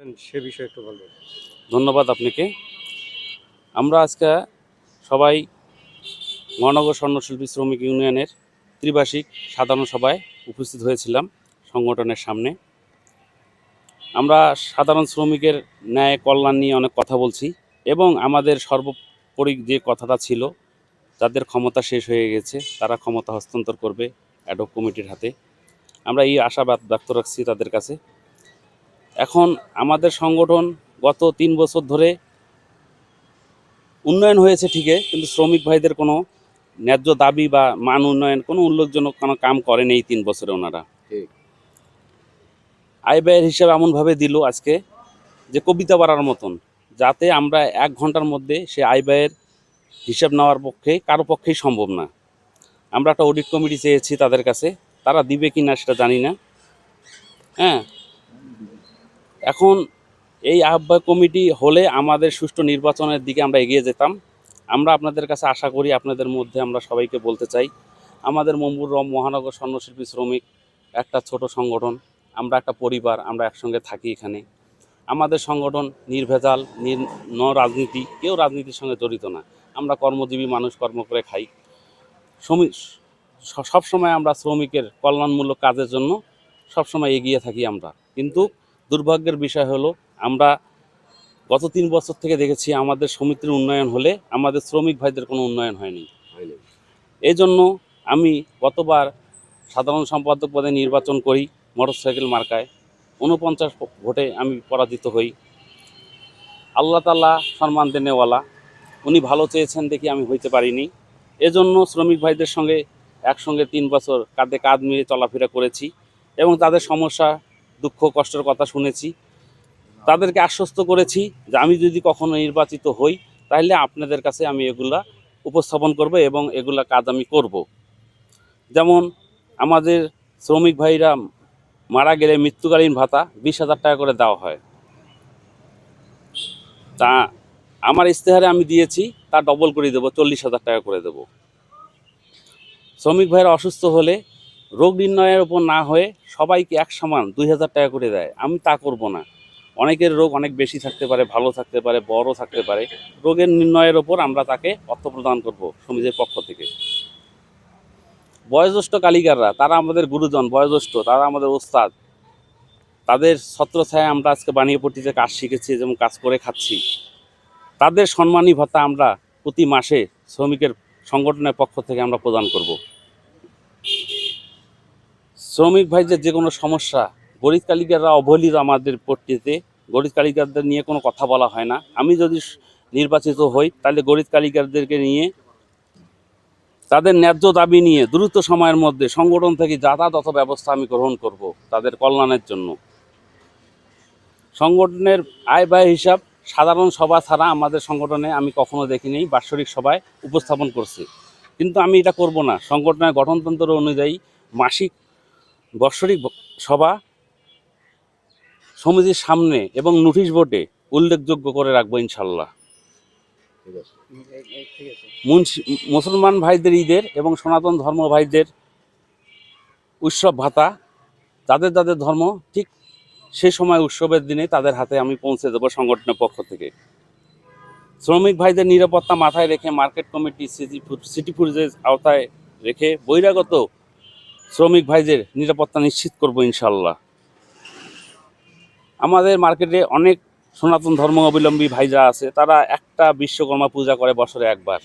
সে বিষয়ে একটু বলবেন। ধন্যবাদ আপনাকে। আমরা আজকে সবাই মহানগর স্বর্ণশিল্পী শ্রমিক ইউনিয়নের ত্রিবার্ষিক সাধারণ সভায় উপস্থিত হয়েছিলাম সংগঠনের সামনে। আমরা সাধারণ শ্রমিকের ন্যায় কল্যাণ নিয়ে অনেক কথা বলছি এবং আমাদের সর্বোপরি যে কথাটা ছিল, যাদের ক্ষমতা শেষ হয়ে গেছে, তারা ক্ষমতা হস্তান্তর করবে অ্যাডক কমিটির হাতে। আমরা এই আশাবাদ ব্যক্ত রাখছি তাদের কাছে। এখন আমাদের সংগঠন গত তিন বছর ধরে উন্নয়ন হয়েছে ঠিকই কিন্তু শ্রমিক ভাইদের কোনো ন্যায্য দাবি বা মান উন্নয়ন কোনো উল্লেখজনক কোনো কাম করেনি এই তিন বছরে ওনারা। আয় ব্যয়ের হিসাব এমনভাবে দিল আজকে যে কবিতা বাড়ার মতন যাতে আমরা এক ঘণ্টার মধ্যে সে আয় ব্যয়ের হিসাব নেওয়ার পক্ষে কারও পক্ষেই সম্ভব না। আমরা একটা অডিট কমিটি চেয়েছি তাদের কাছে তারা দিবে কি না সেটা জানি না। হ্যাঁ এখন এই আহ্বায়ক কমিটি হলে আমাদের সুষ্ঠু নির্বাচনের দিকে আমরা এগিয়ে যেতাম। আমরা আপনাদের কাছে আশা করি আপনাদের মধ্যে আমরা সবাইকে বলতে চাই, আমাদের মম্বুর রম মহানগর স্বর্ণশিল্পী শ্রমিক, একটা ছোট সংগঠন, আমরা একটা পরিবার, আমরা একসঙ্গে থাকি এখানে। আমাদের সংগঠন নির্ভেজাল, নির ন রাজনীতি কেউ রাজনীতির সঙ্গে জড়িত না। আমরা কর্মজীবী মানুষ, কর্ম করে খাই। শ্রমিক সবসময় আমরা শ্রমিকের কল্যাণমূলক কাজের জন্য সবসময় এগিয়ে থাকি আমরা। কিন্তু দুর্ভাগ্যের বিষয় হলো আমরা গত তিন বছর থেকে দেখেছি আমাদের সমিতির উন্নয়ন হলে আমাদের শ্রমিক ভাইদের কোনো উন্নয়ন হয়নি। এই জন্য আমি গতবার সাধারণ সম্পাদক পদে নির্বাচন করি মোটরসাইকেল মার্কায়। উনপঞ্চাশ ভোটে আমি পরাজিত হই। আল্লাহ তাল্লাহ সম্মান দেনেওয়ালা। উনি ভালো চেয়েছেন দেখি আমি হইতে পারিনি। এজন্য শ্রমিক ভাইদের সঙ্গে একসঙ্গে তিন বছর কাঁধে কাঁধ মিলিয়ে চলাফেরা করেছি এবং তাদের সমস্যা দুঃখ, কষ্টের কথা শুনেছি। তাদেরকে আশ্বস্ত করেছি যে আমি যদি কখনো নির্বাচিত হই, তাহলে আপনাদের কাছে আমি এগুলা উপস্থাপন করব এবং এগুলা কাজ আমি করব। যেমন আমাদের শ্রমিক ভাইরা মারা গেলে মৃত্যুকালীন ভাতা বিশ হাজার টাকা করে দেওয়া হয়। তা আমার ইশতেহারে আমি দিয়েছি, তা ডবল করে দেবো, চল্লিশ হাজার টাকা করে দেব। শ্রমিক ভাইরা অসুস্থ হলে রোগ নির্ণয়ের ওপর না হয়ে সবাইকে এক সমান দুই হাজার টাকা করে দেয়। আমি তা করব না। অনেকের রোগ অনেক বেশি থাকতে পারে, ভালো থাকতে পারে, বড় থাকতে পারে। রোগের নির্ণয়ের ওপর আমরা তাকে অর্থ প্রদান করব সমিতির পক্ষ থেকে। বয়োজ্যেষ্ঠ কালিকাররা, তারা আমাদের গুরুজন, বয়োজ্যেষ্ঠ, তারা আমাদের ওস্তাদ। তাদের ছত্রছায়া আমরা আজকে বানিয়ে পট্টিতে কাজ শিখেছি, যেমন কাজ করে খাচ্ছি। তাদের সম্মানী ভাতা আমরা প্রতি মাসে শ্রমিকের সংগঠনের পক্ষ থেকে আমরা প্রদান করব। শ্রমিক ভাইদের যে কোনো সমস্যা, গরিব কালিকাররা অবহেলিত আমাদের পট্টিতে। গরিব কালিকারদের নিয়ে কোনো কথা বলা হয় না। আমি যদি নির্বাচিত হই, তাহলে গরিব কালিকারদেরকে নিয়ে তাদের ন্যায্য দাবি নিয়ে দ্রুত সময়ের মধ্যে সংগঠন থেকে যাতায়াত ব্যবস্থা আমি গ্রহণ করব তাদের কল্যাণের জন্য। সংগঠনের আয় ব্যয় হিসাব সাধারণ সভা ছাড়া আমাদের সংগঠনে আমি কখনো দেখিনি, বাৎসরিক সভায় উপস্থাপন করছি। কিন্তু আমি এটা করব না। সংগঠনের গঠনতন্ত্র অনুযায়ী মাসিক বাৎসরিক সভা সমিতির সামনে এবং নোটিশ বোর্ডে উল্লেখযোগ্য করে রাখব ইনশাল্লাহ মুসলমান ভাইদের ঈদের এবং সনাতন ধর্ম ভাইদের উৎসব ভাতা তাদের যাদের ধর্ম ঠিক সে সময় উৎসবের দিনে তাদের হাতে আমি পৌঁছে দেবো সংগঠনের পক্ষ থেকে। শ্রমিক ভাইদের নিরাপত্তা মাথায় রেখে মার্কেট কমিটি সিটি ফুডের আওতায় রেখে বহিরাগত শ্রমিক ভাইদের নিরাপত্তা নিশ্চিত করব ইনশাল্লাহ আমাদের মার্কেটে অনেক সনাতন ধর্ম অবলম্বী ভাইরা আছে, তারা একটা বিশ্বকর্মা পূজা করে বছরে একবার।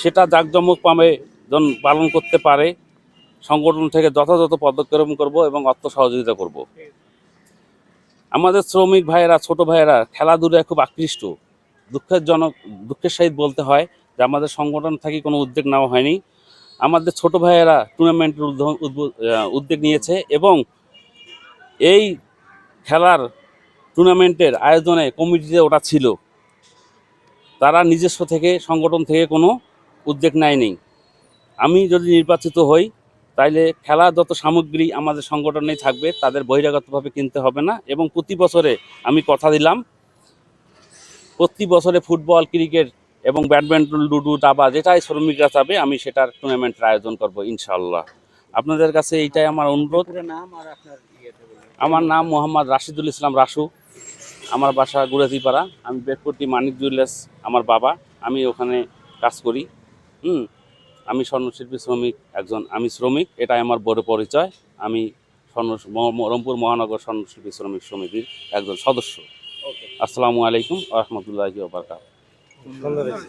সেটা জাঁকজমক জন পালন করতে পারে, সংগঠন থেকে যথাযথ পদক্ষেপ করব এবং অর্থ সহযোগিতা করব। আমাদের শ্রমিক ভাইয়েরা, ছোট ভাইয়েরা খেলাধুলায় খুব আকৃষ্ট। দুঃখের জনক, দুঃখের সহিত বলতে হয় যে আমাদের সংগঠন থেকে কোনো উদ্যোগ নেওয়া হয়নি। আমাদের ছোট ভাইয়েরা টুর্নামেন্টের উদ্যোগ নিয়েছে এবং এই খেলার টুর্নামেন্টের আয়োজনে কমিটিতে ওটা ছিল। তারা নিজস্ব থেকে, সংগঠন থেকে কোনো উদ্যোগ নেয়নি। আমি যদি নির্বাচিত হই, তাইলে খেলা যত সামগ্রী আমাদের সংগঠনেই থাকবে, তাদের বহিরাগতভাবে কিনতে হবে না এবং প্রতি বছরে আমি কথা দিলাম, প্রতি বছরে ফুটবল, ক্রিকেট এবং ব্যাডমিন্টন লুডু দাবা যেটাই শ্রমিকরা চাবে আমি সেটার টুর্নামেন্টের আয়োজন করব ইনশাল্লাহ আপনাদের কাছে এইটাই আমার অনুরোধ। আমার নাম মোহাম্মদ রাশিদুল ইসলাম রাসু। আমার বাসা গুরাজিপাড়া। আমি বেটপট্টি মানিক জুয়েলার্স আমার বাবা। আমি ওখানে কাজ করি। হুম আমি স্বর্ণশিল্পী শ্রমিক একজন আমি শ্রমিক। এটাই আমার বড় পরিচয়। আমি স্বর্ণ রংপুর মহানগর স্বর্ণশিল্পী শ্রমিক সমিতির একজন সদস্য। আসসালামু আলাইকুম রহমতুল্লাহি ওবরকাত সুন্দর হয়েছে।